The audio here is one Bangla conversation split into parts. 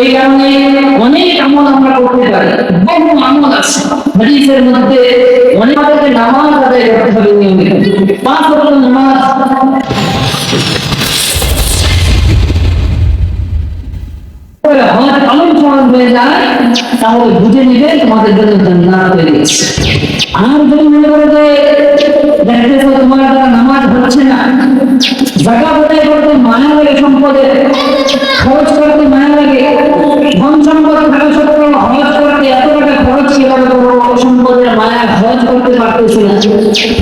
এই কারণে অনেক আমল আমরা করতে পারি। বহু আমল আছে। হাদিসের মধ্যে অনেক নামাজ আদায় করতে হবে নিয়মিত। পাঁচ ওয়াক্ত নামাজ। তোমাদের জন্য আর যদি মনে করে যে দেখতেছো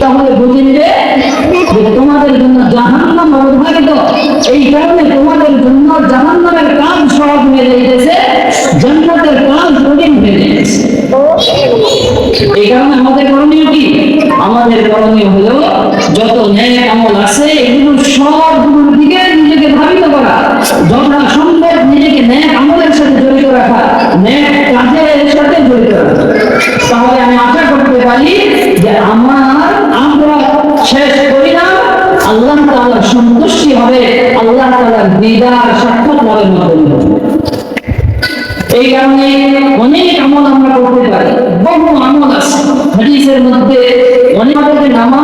তাহলে বুঝে যে তোমাদের জন্য জাহান্নাম অবধারিত এই কারণে তোমাদের জন্য জাহান্নামের কাজ সহজ হয়ে যাইতেছে, জান্নাতের কাজ কঠিন হয়ে যাইতেছে। এই কারণে আমাদের করণীয় কি? আমাদের করণীয় হলো যত ন্যায় আমল আছে, এগুলো সবগুলোর দিকে নিজেকে ধাবিত করা। যতটা সম্ভব নিজেকে ন্যায় আমলের সাথে জড়িত রাখা, ন্যায় কাজের সাথে জড়িত রাখা। তাহলে আমি আশা করতে পারি যে আমার আমরা শেষ করিলাম আল্লাহ তাআলা সন্তুষ্টি হবে, আল্লাহ তাআলার দিদার সাক্ষাৎ লাভের মাধ্যমে এই কারণে অনেক আমল আমরা করতে পারি, বহু আমল আছে। হাদিসের মধ্যে অনেক নামাজ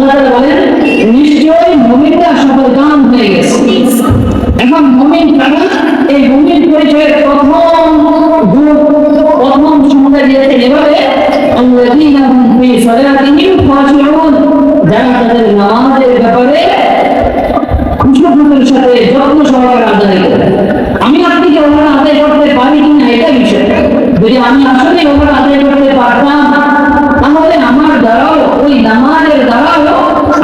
আল্লাহ বলেন নিশ্চয়ই মুমিনরা সফল কাম হয়ে গেছে। এখন মুমিন কারা এই মুমিন পরিচয়ের প্রথম প্রথম সংজ্ঞা দিয়েছেন এভাবে আমি আপনি যে ওখানে আদায় করতে পারি কিনা এটা বিষয়। যদি আমি আসলে ওখানে আদায় করতে পারতাম তাহলে আমার দ্বারাও ওই নামাজের দ্বারাও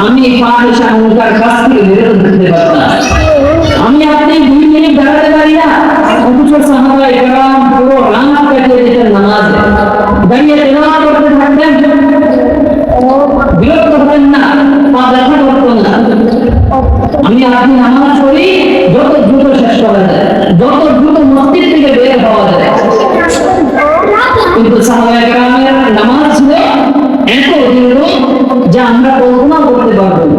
আমি ফাহিশা মুনকার কাছ থেকে থাকতে পারতাম আমি আপনি দুই মিনিট দাঁড়াতে পারি না? অথচ সাহাবা পুরো নামাজে। দাঁড়িয়ে করতে বিরক্ত না, পা ব্যথা করতো না। আমি আপনি নামাজ পড়ি, যত দ্রুত শেষ করা যায়, যত দ্রুত থেকে বের হওয়া যায়। কিন্তু কেরামের নামাজ ছিল এত দীর্ঘ যা আমরা কল্পনা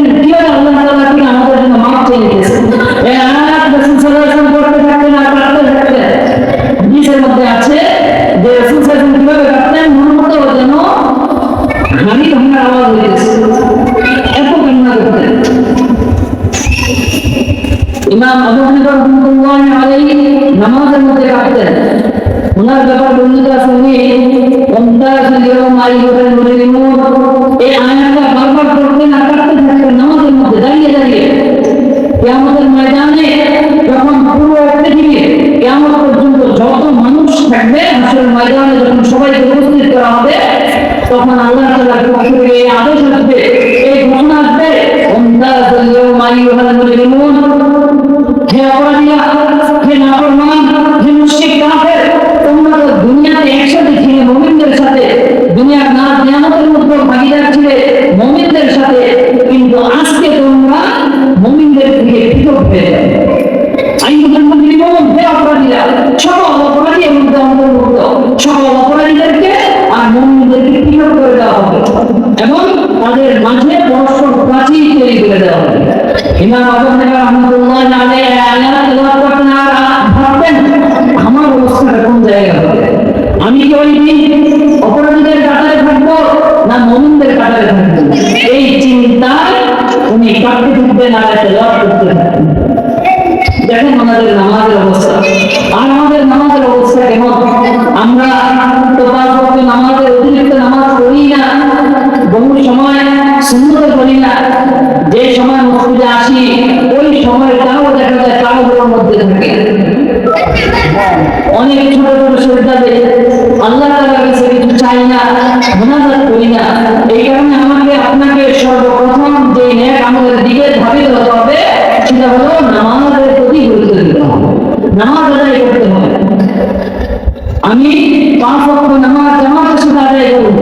garantia এই আদেশ আসবে এই ঘোষণা আমার অবস্থাটা কোন জায়গায় আমি কি? ওই অপরাধীদের কাতারে থাকব না মুমিনদের কাতারে থাকব? এই চিন্তায় উনি কাটতে থাকতেন আর তেলাওয়াত করতে দেখেন আমাদের নামাজের অবস্থা। আর আমাদের নামাজের অবস্থা কেমন? আমরা তো পাঁচ ওয়াক্ত নামাজের অতিরিক্ত নামাজ পড়ি না। বহু সময় সুন্দর করি না। যে সময় মসজিদে আসি ওই সময়টাও দেখা যায় কারোর মধ্যে অনেক ছোট ছোট শ্রদ্ধাতে আল্লাহ কাছে কিছু চাই না, মোনাজাত করি না। এই কারণে আমাকে আপনাকে সর্বপ্রথম যে নেক আমাদের দিকে ধাবিত হতে হবে, সেটা হলো নামাজের প্রতি গুরুত্ব দিতে হবে। নামাজ আদায় করতে হবে। আমি পাঁচ ওয়াক্ত নামাজ জামাতের সাথে আদায় করব।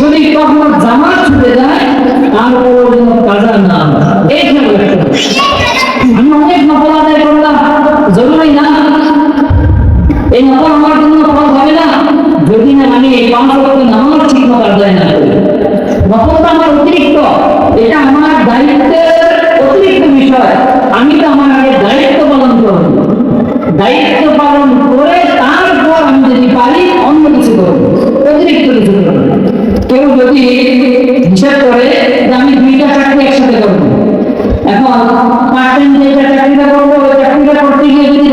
যদি কখনো জামাত ছুটে যায় যেন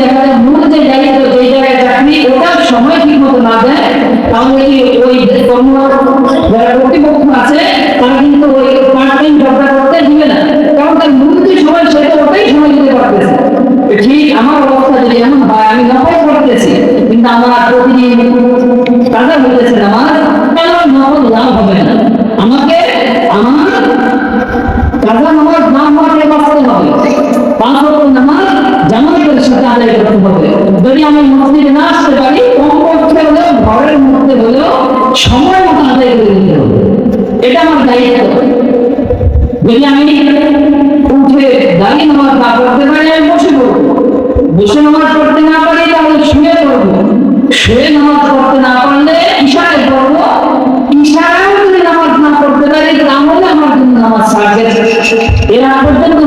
দেখা যায় মূল যে দায়িত্ব যে জায়গায় চাকরি ওটার সময় ঠিক মতো না দেয় তাহলে কি ওই যারা কর্তৃপক্ষ আছে, তারা কিন্তু ওই পার্ট টাইম জবটা করতে দিবে না। কারণ তার মূল সময় সেটা ওটাই সময় দিতে পারতেছে। ঠিক আমার অবস্থা যদি এমন হয়, আমি নকল করতেছি, কিন্তু আমার প্রতিদিন কাজা হইতেছে আমার কেন নকল লাভ হবে না। যদি আমি মসজিদে না আসতে পারি হলেও ঘরের মধ্যে হলেও সময় মতো আদায় করে হবে। এটা আমার দায়িত্ব। যদি আমি উঠে দাঁড়িয়ে নামাজ না পড়তে পারি, আমি বসে বসে নামাজ পড়তে না পারি, তাহলে শুয়ে পড়ব। শুয়ে নামাজ পড়তে না পারলে যদি নামাজ না পড়তে পারি, তাহলে আমার জন্য নামাজ এর পর্যন্ত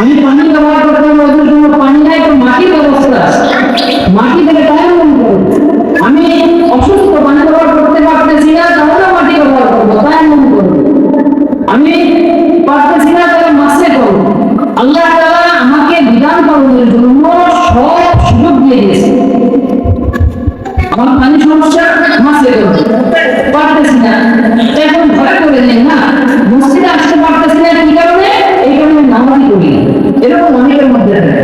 আমি পানি ব্যবহার করতে হবে জন্য পানি নাই, তো মাটির ব্যবস্থা মাটি থেকে করব আমি অসুস্থ, পানি ব্যবহার করতে পারতেছি না, তাহলে মাটি ব্যবহার করব তায়াম্মুম করব আমি পারতেছি না, তাহলে মাসে করব। আল্লাহ তাআলা আমাকে বিধান পালনের জন্য সব সুযোগ দিয়ে দিয়েছে। আমার পানি সমস্যা মাসে করব। পারতেছি না। এখন ঘরে করে নেই না মসজিদে আসতে পারতেছি না কি কারণে এই কারণে নামাজই করি না। এরকম অনেকের মধ্যে থাকে।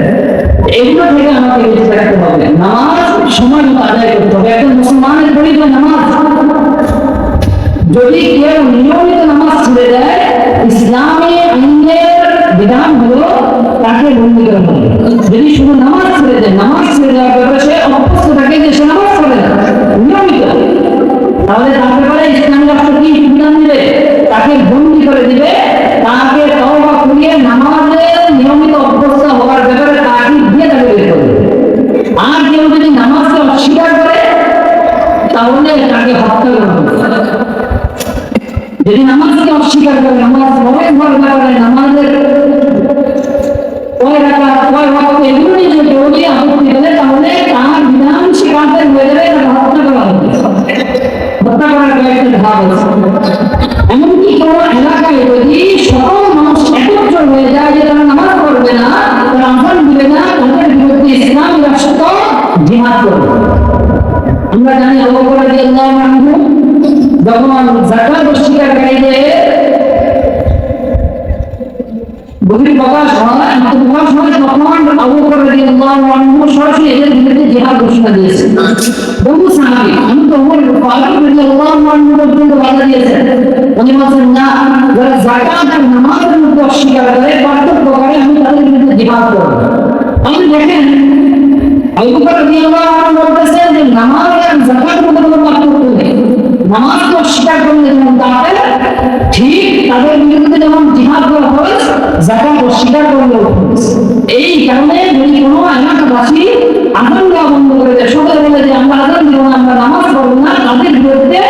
এগুলো থেকে আমাকে বেঁচে থাকতে হবে নামাজ সময় আদায় করতে হবে। একজন মুসলমানের নামাজ। যদি কেউ নিয়মিত নামাজ ছেড়ে দেয় ইসলামে আইনের বিধান হলো তাকে বন্দি করা হবে। যদি শুধু নামাজ ছেড়ে দেয় নামাজ ছেড়ে দেওয়ার ব্যাপারে সে অভ্যস্ত থাকে যে সে নামাজ পড়ে না। নিয়মিত। তাহলে তার ব্যাপারে ইসলাম রাষ্ট্র কি বিধান দিবে তাকে বন্দি করে দিবে তাকে তওবা করিয়ে নামাজে নিয়মিত অভ্যস্ত হওয়ার ব্যাপারে তাকে দিয়ে তাকে বের করবে আর কেউ যদি নামাজকে অস্বীকার করে তাহলে তাকে হত্যা করা হবে যদি নামাজকে অস্বীকার করে, নামাজ ঘর না করে নামাজের কয় রাখা কয় ওয়াক্ত এগুলো যদি কেউ আপত্তি করে তাহলে তার বিধান স্বীকারতে হয়ে যাবে তাকে হত্যা করা হবে হত্যা করার কয়েকটা ধাপ আছে। এমনকি কোনো এলাকায় যদি সকল মানুষ একত্র হয়ে যায় যে তারা নামাজ পড়বে না, তারা আহ্বান দিবে না, তাদের বিরুদ্ধে ইসলাম রাষ্ট্র জিহাদ করবে। আমরা জানি আবু বকর রাদিয়াল্লাহু আনহু যখন যাকাত অস্বীকারীদের বহির প্রকাশ হয় আত্মপ্রকাশ হয় তখন আবু রাদিয়াল্লাহু সরাসরি এদের বিরুদ্ধে জিহাদ ঘোষণা দিয়েছেন। বহু অস্বীকার করে নামাজ তো করলেন এবং যেমন ঠিক তাদের বিরুদ্ধে যেমন জিহাদ করা ফরজ যাকাত অস্বীকার করলেও এই কারণে যদি কোনো এলাকাবাসী আজান দেওয়া বন্ধ করে দেয় সবাই যে, আমরা আদান দিব না, আমরা নামাজ পড়ব না, তাদের বিরুদ্ধে